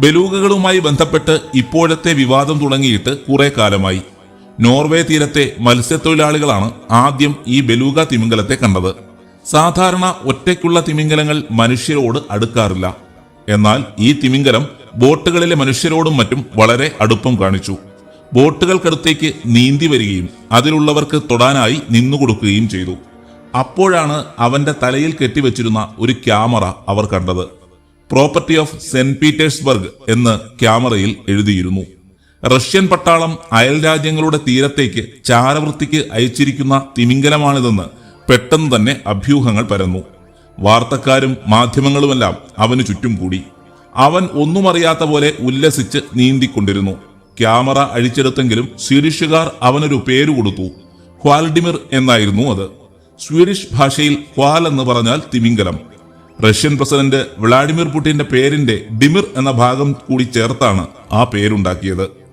ബലൂഗകളുമായി ബന്ധപ്പെട്ട് ഇപ്പോഴത്തെ വിവാദം തുടങ്ങിയിട്ട് കുറെ കാലമായി. നോർവേ തീരത്തെ മത്സ്യത്തൊഴിലാളികളാണ് ആദ്യം ഈ ബലൂഗ തിമിംഗലത്തെ കണ്ടത്. സാധാരണ ഒറ്റയ്ക്കുള്ള തിമിംഗലങ്ങൾ മനുഷ്യരോട് അടുക്കാറില്ല. എന്നാൽ ഈ തിമിംഗലം ബോട്ടുകളിലെ മനുഷ്യരോടും മറ്റും വളരെ അടുപ്പം കാണിച്ചു. ബോട്ടുകൾക്കടുത്തേക്ക് നീന്തി വരികയും അതിലുള്ളവർക്ക് തൊടാനായി നിന്നുകൊടുക്കുകയും ചെയ്തു. അപ്പോഴാണ് അവന്റെ തലയിൽ കെട്ടിവെച്ചിരുന്ന ഒരു ക്യാമറ അവർ കണ്ടത്. പ്രോപ്പർട്ടി ഓഫ് സെന്റ് പീറ്റേഴ്സ്ബർഗ് എന്ന് ക്യാമറയിൽ എഴുതിയിരുന്നു. റഷ്യൻ പട്ടാളം അയൽ രാജ്യങ്ങളുടെ തീരത്തേക്ക് ചാരവൃത്തിക്ക് അയച്ചിരിക്കുന്ന തിമിംഗലമാണിതെന്ന് പെട്ടെന്ന് തന്നെ അഭ്യൂഹങ്ങൾ പരന്നു. വാർത്തക്കാരും മാധ്യമങ്ങളുമെല്ലാം അവന് ചുറ്റും കൂടി. അവൻ ഒന്നും അറിയാത്ത പോലെ ഉല്ലസിച്ച് നീന്തിക്കൊണ്ടിരുന്നു. ക്യാമറ അഴിച്ചെടുത്തെങ്കിലും സ്വീഡിഷുകാർ അവനൊരു പേര് കൊടുത്തു. ഹ്വാൽഡിമിർ എന്നായിരുന്നു അത്. സ്വീഡിഷ് ഭാഷയിൽ ഹ്വാൽ എന്ന് പറഞ്ഞാൽ തിമിംഗലം. റഷ്യൻ പ്രസിഡന്റ് വ്ളാഡിമിർ പുടിന്റെ പേരിന്റെ ഡിമിർ എന്ന ഭാഗം കൂടി ചേർത്താണ് ആ പേരുണ്ടാക്കിയത്.